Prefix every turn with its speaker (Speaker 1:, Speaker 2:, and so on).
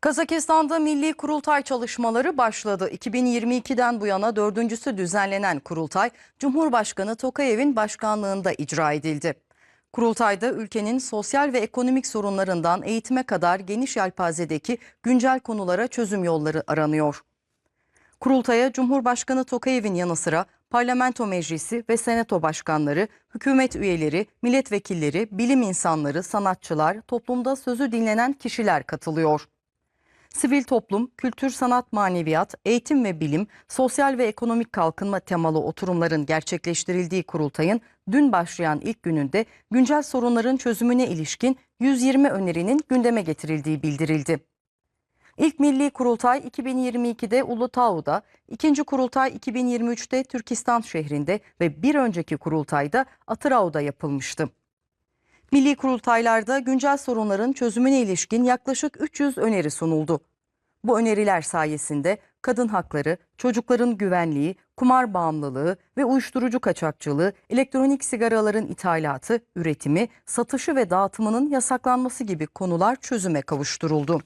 Speaker 1: Kazakistan'da milli kurultay çalışmaları başladı. 2022'den bu yana dördüncüsü düzenlenen kurultay, Cumhurbaşkanı Tokayev'in başkanlığında icra edildi. Kurultayda ülkenin sosyal ve ekonomik sorunlarından eğitime kadar geniş yelpazedeki güncel konulara çözüm yolları aranıyor. Kurultaya Cumhurbaşkanı Tokayev'in yanı sıra Parlamento Meclisi ve Senato başkanları, hükümet üyeleri, milletvekilleri, bilim insanları, sanatçılar, toplumda sözü dinlenen kişiler katılıyor. Sivil toplum, kültür, sanat, maneviyat, eğitim ve bilim, sosyal ve ekonomik kalkınma temalı oturumların gerçekleştirildiği kurultayın dün başlayan ilk gününde güncel sorunların çözümüne ilişkin 120 önerinin gündeme getirildiği bildirildi. İlk milli kurultay 2022'de Ulutağ'da, ikinci kurultay 2023'te Türkistan şehrinde ve bir önceki kurultayda Atırau'da yapılmıştı. Milli kurultaylarda güncel sorunların çözümüne ilişkin yaklaşık 300 öneri sunuldu. Bu öneriler sayesinde kadın hakları, çocukların güvenliği, kumar bağımlılığı ve uyuşturucu kaçakçılığı, elektronik sigaraların ithalatı, üretimi, satışı ve dağıtımının yasaklanması gibi konular çözüme kavuşturuldu.